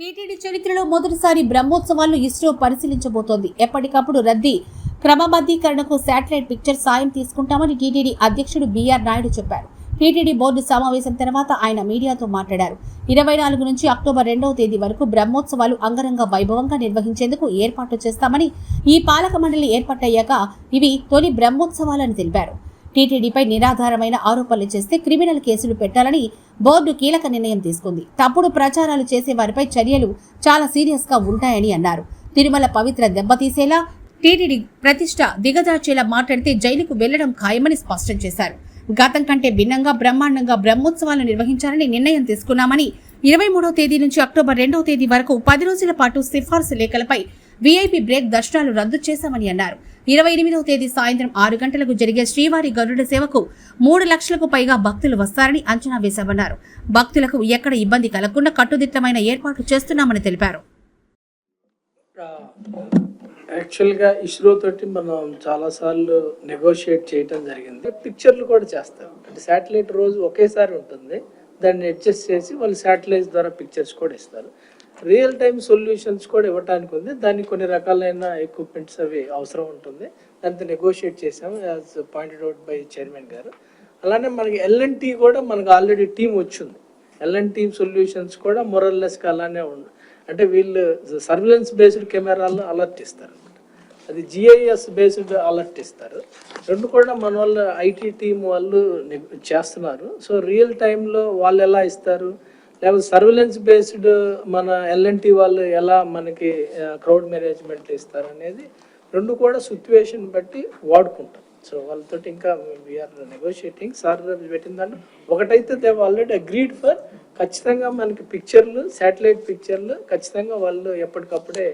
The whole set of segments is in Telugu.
టీటీడీ చరిత్రలో మొదటిసారి బ్రహ్మోత్సవాలను ఇస్రో పరిశీలించబోతోంది. ఎప్పటికప్పుడు రద్దీ క్రమబద్ధీకరణకు శాటిలైట్ పిక్చర్ సాయం తీసుకుంటామని టీటీడీ అధ్యక్షుడు బీఆర్ నాయుడు చెప్పారు. టీటీడీ బోర్డు సమావేశం తర్వాత ఆయన మీడియాతో మాట్లాడారు. ఇరవై నాలుగు నుంచి అక్టోబర్ రెండవ తేదీ వరకు బ్రహ్మోత్సవాలు అంగరంగ వైభవంగా నిర్వహించేందుకు ఏర్పాట్లు చేస్తామని ఈ పాలక మండలి ఏర్పాటయ్యాక ఇవి తొలి బ్రహ్మోత్సవాలని తెలిపారు. టీటీడీపై నిరాధారమైన ఆరోపణలు చేస్తే క్రిమినల్ కేసులు పెట్టాలని బోర్డు కీలక నిర్ణయం తీసుకుంది. తప్పుడు ప్రచారాలు చేసే వారిపై చర్యలు చాలా సీరియస్గా ఉంటాయని అన్నారు. తిరుమల పవిత్ర దెబ్బతీసేలా టీటీడీ ప్రతిష్ట దిగజార్చేలా మాట్లాడితే జైలుకు వెళ్ళడం ఖాయమని స్పష్టం చేశారు. గతం కంటే భిన్నంగా బ్రహ్మాండంగా బ్రహ్మోత్సవాలు నిర్వహించాలని నిర్ణయం తీసుకున్నామని ఇరవై మూడవ తేదీ నుంచి అక్టోబర్ రెండవ తేదీ వరకు పది రోజుల పాటు సిఫార్సు లేఖలపై వీఐపీ బ్రేక్ దర్శనాలు రద్దు చేశామని అన్నారు. ఇరవై ఎనిమిదవ తేదీ సాయంత్రం ఆరు గంటలకు జరిగే శ్రీవారి గరుడ సేవకు మూడు లక్షలకు పైగా భక్తులు వస్తారని అంచనా వేశామన్నారు. భక్తులకు ఎక్కడ ఇబ్బంది కలగకుండా కట్టుదిట్టమైన ఏర్పాట్లు చేస్తున్నామని తెలిపారు. యాక్చువల్గా ఇస్రో తోటి మనం చాలాసార్లు నెగోషియేట్ చేయటం జరిగింది. పిక్చర్లు కూడా చేస్తారు అంటే శాటిలైట్ రోజు ఒకేసారి ఉంటుంది. దాన్ని అడ్జస్ట్ చేసి వాళ్ళు శాటిలైట్ ద్వారా పిక్చర్స్ కూడా ఇస్తారు. రియల్ టైమ్ సొల్యూషన్స్ కూడా ఇవ్వడానికి ఉంది. దానికి కొన్ని రకాలైన ఎక్విప్మెంట్స్ అవి అవసరం ఉంటుంది. దాంతో నెగోషియేట్ చేసాము as pointed out by chairman గారు. అలానే మనకి ఎల్ఎన్టీ కూడా మనకు ఆల్రెడీ టీం వచ్చింది. ఎల్ఎన్ టీమ్ సొల్యూషన్స్ కూడా మొరల్లెస్గా అలానే ఉంది అంటే వీళ్ళు సర్విలెన్స్ బేస్డ్ కెమెరాలు అలర్ట్ ఇస్తారు అది జిఐఎస్ బేస్డ్ అలర్ట్ ఇస్తారు. రెండు కూడా మన వాళ్ళు ఐటీ టీం వాళ్ళు చేస్తున్నారు. సో రియల్ టైంలో వాళ్ళు ఎలా ఇస్తారు? లేకపోతే సర్విలెన్స్ బేస్డ్ మన ఎల్ఎన్టీ వాళ్ళు ఎలా మనకి క్రౌడ్ మేనేజ్మెంట్ ఇస్తారు అనేది రెండు కూడా సిచ్యువేషన్ బట్టి వాడుకుంటాం. సో వాళ్ళతో ఇంకా వీఆర్ నెగోషియేటింగ్ సార్ పెట్టిన ఒకటైతే దేవ్ ఆల్రెడీ అగ్రీడ్ ఫర్ ఖచ్చితంగా మనకి పిక్చర్లు శాటిలైట్ పిక్చర్లు ఖచ్చితంగా వాళ్ళు ఎప్పటికప్పుడే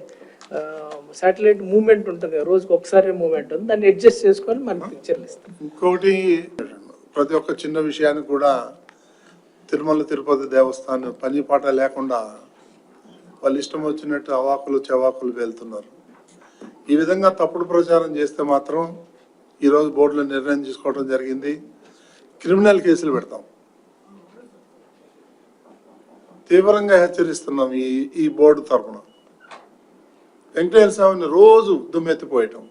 శాటిలైట్ మూమెంట్ ఉంటుంది రోజుకి ఒకసారి మూమెంట్ ఉంది. దాన్ని అడ్జస్ట్ చేసుకొని మనకి పిక్చర్లు ఇస్తాం ఇంకొకటి ప్రతి ఒక్క చిన్న విషయానికి కూడా తిరుమల తిరుపతి దేవస్థానం పని పాట లేకుండా వాళ్ళు ఇష్టం వచ్చినట్టు అవాకులు చవాకులు వెళ్తున్నారు. ఈ విధంగా తప్పుడు ప్రచారం చేస్తే మాత్రం ఈరోజు బోర్డులో నిర్ణయం తీసుకోవడం జరిగింది. క్రిమినల్ కేసులు పెడతాం. తీవ్రంగా హెచ్చరిస్తున్నాం ఈ ఈ బోర్డు తరఫున వెంకటేశ్వర స్వామిని రోజు దుమ్మెత్తిపోయటం.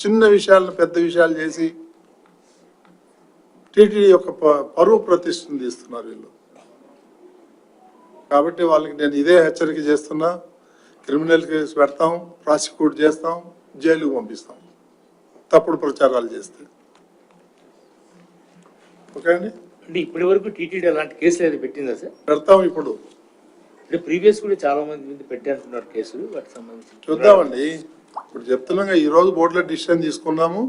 చిన్న విషయాలను పెద్ద విషయాలు చేసి టీటీడీ యొక్క పరువు ప్రతిష్టను తీస్తున్నారు వీళ్ళు. కాబట్టి వాళ్ళకి నేను ఇదే హెచ్చరిక చేస్తున్నా. క్రిమినల్ కేసు పెడతాం ప్రాసిక్యూట్ చేస్తాం జైలుకు పంపిస్తాం. తప్పుడు ప్రచారాలు చేస్తే. ఓకే అండి? అంటే ఇప్పటి వరకు టీటీడీ అలాంటి కేసులు ఏది పెట్టిందా సార్? పెడతాం ఇప్పుడు. అంటే ప్రీవియస్ కూడా చాలా మంది మీద పెట్టారంటున్నారు కేసులు వాటికి సంబంధించి. చూద్దామండి. ఇప్పుడు చెప్తున్నాగా ఈ రోజు బోర్డులో డిసిషన్ తీసుకున్నాము.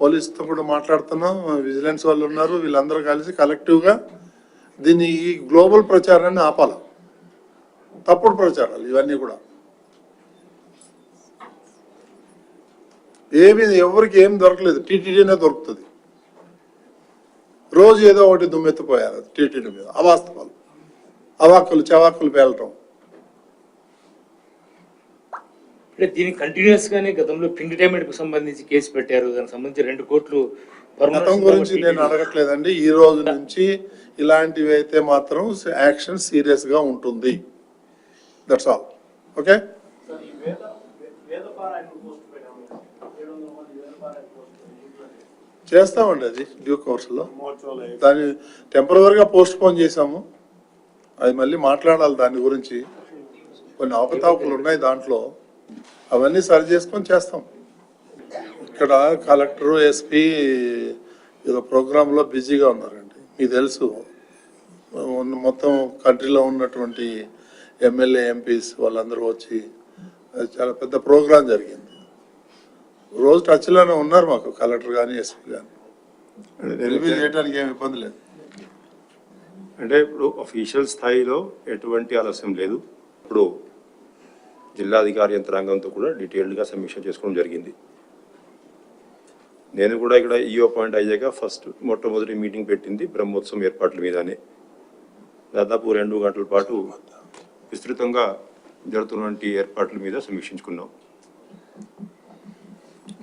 పోలీసుతో కూడా మాట్లాడుతున్నాం. విజిలెన్స్ వాళ్ళు ఉన్నారు. వీళ్ళందరూ కలిసి కలెక్టివ్గా దీన్ని ఈ గ్లోబల్ ప్రచారాన్ని ఆపాలి. తప్పుడు ప్రచారాలు ఇవన్నీ కూడా. ఏమి ఎవరికి ఏం దొరకలేదు. టీటీడీనే దొరుకుతుంది. రోజు ఏదో ఒకటి దుమ్మెత్తిపోయారు టీటీడీ మీద. అవాస్తవాలు. అవాక్కులు చవాక్కులు పేలటం. అంటే దీనికి కంటిన్యూస్ గానే గతంలో పింక్ డైమండ్కు సంబంధించి కేసు పెట్టారు. దానికి సంబంధించి రెండు కోట్లు గతం గురించి నేను అడగట్లేదండి. ఈ రోజు నుంచి ఇలాంటివి అయితే మాత్రం యాక్షన్ సీరియస్గా ఉంటుంది. దట్స్ ఆల్ ఓకే చేస్తామండి అది డ్యూ కోర్స్లో. దాన్ని టెంపరీగా పోస్ట్ పోన్ చేసాము అది మళ్ళీ మాట్లాడాలి దాని గురించి. కొన్ని అవకతవకలు ఉన్నాయి దాంట్లో. అవన్నీ సరి చేసుకొని చేస్తాం. ఇక్కడ కలెక్టర్ ఎస్పీ ఏదో ప్రోగ్రాంలో బిజీగా ఉన్నారండి. మీకు తెలుసు మొత్తం కంట్రీలో ఉన్నటువంటి ఎమ్మెల్యే ఎంపీస్ వాళ్ళందరూ వచ్చి అది చాలా పెద్ద ప్రోగ్రాం జరిగింది. రోజు టచ్లోనే ఉన్నారు మాకు కలెక్టర్ కానీ ఎస్పీ కానీ రివ్యూ చేయడానికి ఏమి ఇబ్బంది లేదు. అంటే ఇప్పుడు అఫీషియల్ స్థాయిలో ఎటువంటి ఆలస్యం లేదు. ఇప్పుడు జిల్లాధికారి యంత్రాంగంతో కూడా డీటెయిల్డ్గా సమీక్ష చేసుకోవడం జరిగింది. నేను కూడా ఇక్కడ ఈఓ పాయింట్ అయ్యాక ఫస్ట్ మొట్టమొదటి మీటింగ్ పెట్టింది బ్రహ్మోత్సవం ఏర్పాట్ల మీదనే. దాదాపు రెండు గంటల పాటు విస్తృతంగా జరుగుతున్నటువంటి ఏర్పాట్ల మీద సమీక్షించుకున్నాం.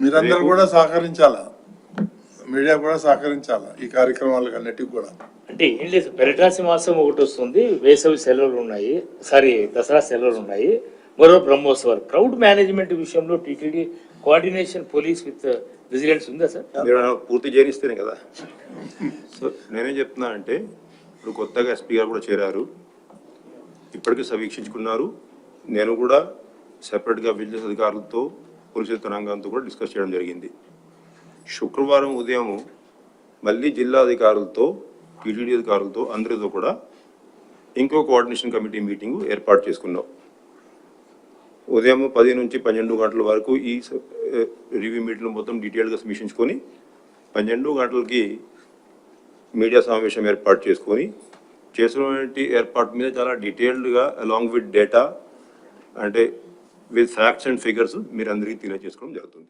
మీరందరూ కూడా సహకరించాలా? మీడియా కూడా సహకరించాలి ఈ కార్యక్రమాలకు అన్నిటికీ కూడా? అంటే ఏం లేదు పెరటాసి మాసం ఒకటి వస్తుంది వేసవి సెలవులు ఉన్నాయి సారీ దసరా సెలవులు ఉన్నాయి. మరో బ్రహ్మోత్సవాలు. క్రౌడ్ మేనేజ్మెంట్ విషయంలో TTD coordination police with vigilance ఉందా సార్? పూర్తి చేయనిస్తేనే కదా. సో నేనేం చెప్తున్నా అంటే ఇప్పుడు కొత్తగా ఎస్పీ గారు కూడా చేరారు. ఇప్పటికీ సమీక్షించుకున్నారు. నేను కూడా సెపరేట్గా విజిలెన్స్ అధికారులతో పోలీసు తరంగంతో కూడా డిస్కస్ చేయడం జరిగింది. శుక్రవారం ఉదయం మళ్ళీ జిల్లా అధికారులతో టీటీడీ అధికారులతో అందరితో కూడా ఇంకో కోఆర్డినేషన్ కమిటీ మీటింగ్ ఏర్పాటు చేసుకున్నాం. ఉదయం పది నుంచి పన్నెండు గంటల వరకు ఈ రివ్యూ మీటింగ్ మొత్తం డీటెయిల్గా సమీక్షించుకొని పన్నెండు గంటలకి మీడియా సమావేశం ఏర్పాటు చేసుకొని చేసినటువంటి ఏర్పాటు మీద చాలా డీటెయిల్డ్గా అలాంగ్ విత్ డేటా అంటే విత్ ఫ్యాక్ట్స్ అండ్ ఫిగర్స్ మీరు అందరికీ తెలియజేసుకోవడం జరుగుతుంది.